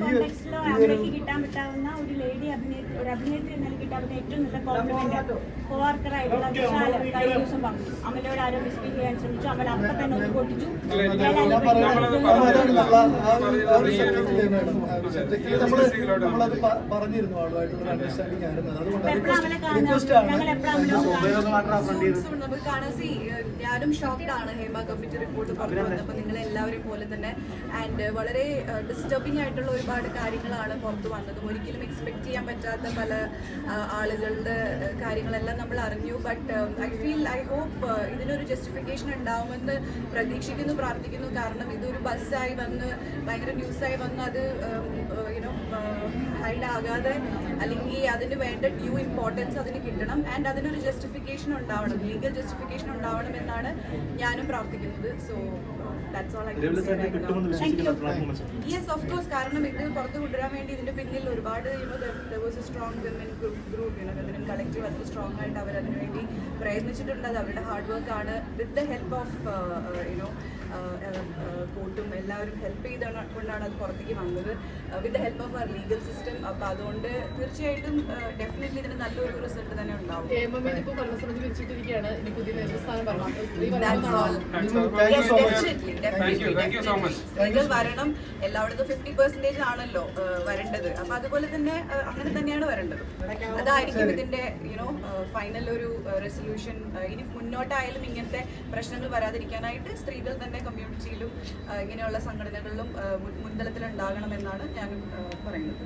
കോണ്ടെക്സ്റ്റിലോ അമ്മയ്ക്ക് കിട്ടാൻ പറ്റാവുന്ന ഒരു ലേഡി അഭിനേത്രി ഒരു അഭിനേത്രി നിലയ്ക്ക് ഏറ്റവും നല്ല കോംപ്ലിമെന്റ് വിശാല കഴിഞ്ഞ ദിവസം പറഞ്ഞു ആരോ ചെയ്യാൻ ശ്രമിച്ചു. അപ്പൊ തന്നെ ഒന്ന് പൊട്ടിച്ചു. ഒരു ഒരു ഒരു ഞാനും ഷോക്ക്ഡ് ആണ് ഹേമ കമ്മിറ്റി റിപ്പോർട്ട് പുറത്തു വന്നപ്പോൾ നിങ്ങൾ എല്ലാവരെയും പോലെ തന്നെ. ആൻഡ് വളരെ ഡിസ്റ്റർബിംഗ് ആയിട്ടുള്ള ഒരുപാട് കാര്യങ്ങളാണ് പുറത്തു വന്നത്. ഒരിക്കലും എക്സ്പെക്ട് ചെയ്യാൻ പറ്റാത്ത പല ആളുകളുടെ കാര്യങ്ങളെല്ലാം നമ്മൾ അറിഞ്ഞു. But I feel I hope ഇതിനൊരു ജസ്റ്റിഫിക്കേഷൻ ഉണ്ടാവുമെന്ന് പ്രതീക്ഷിക്കുന്നു പ്രാർത്ഥിക്കുന്നു. കാരണം ഇതൊരു ബസ്സായി വന്ന് ഭയങ്കര ന്യൂസായി വന്ന് അത് യുനോ ഹൈഡ് ആകാതെ അല്ലെങ്കിൽ അതിന് വേണ്ട ഡ്യൂ ഇമ്പോർട്ടൻസ് അതിന് കിട്ടണം. ആൻഡ് അതിനൊരു ജസ്റ്റിഫിക്കേഷൻ ഉണ്ടാവണം. ലീഗൽ ജസ്റ്റിഫിക്കേഷൻ ഉണ്ടാവണം എന്നാണ് ഞാനും പ്രാർത്ഥിക്കുന്നത്. So that's all I yes of course കാരണം ഇത് പുറത്ത് കൊണ്ടുവരാൻ വേണ്ടി ഇതിന്റെ പിന്നിൽ ഒരുപാട് was a strong women group group women collective അത്ര സ്ട്രോങ് ആയിട്ട് അവർ അതിനുവേണ്ടി പ്രയത്നിച്ചിട്ടുണ്ട്. അത് അവരുടെ ഹാർഡ് വർക്ക് ആണ്. With the help of you know കോർട്ടും എല്ലാവരും ഹെൽപ്പ് ചെയ്താണ് കൊണ്ടാണ് അത് പുറത്തേക്ക് വന്നത്. വിത്ത് ദ ഹെൽപ്പ് ഓഫ് അവർ ലീഗൽ സിസ്റ്റം അപ്പോൾ അതുകൊണ്ട് തീർച്ചയായിട്ടും ഡെഫിനറ്റ്ലി ഇതിന് നല്ലൊരു റിസൾട്ട് തന്നെ ഉണ്ടാവും. വരണം. സ്ത്രീകൾ എല്ലായിടത്തും ഫിഫ്റ്റി പെർസെന്റേജ് ആണല്ലോ ആ, വരേണ്ടത്. അപ്പൊ അതുപോലെ തന്നെ അങ്ങനെ തന്നെയാണ് വരേണ്ടത്. അതായിരിക്കും ഇതിന്റെ യുനോ ഫൈനൽ ഒരു റെസൊല്യൂഷൻ ഇനി മുന്നോട്ടായാലും ഇങ്ങനത്തെ പ്രശ്നങ്ങൾ വരാതിരിക്കാനായിട്ട് സ്ത്രീകൾ തന്നെ കമ്മ്യൂണിറ്റിയിലും ഇങ്ങനെയുള്ള സംഘടനകളിലും മുൻതലത്തിൽ ഉണ്ടാകണമെന്നാണ് ഞാൻ പറയുന്നത്.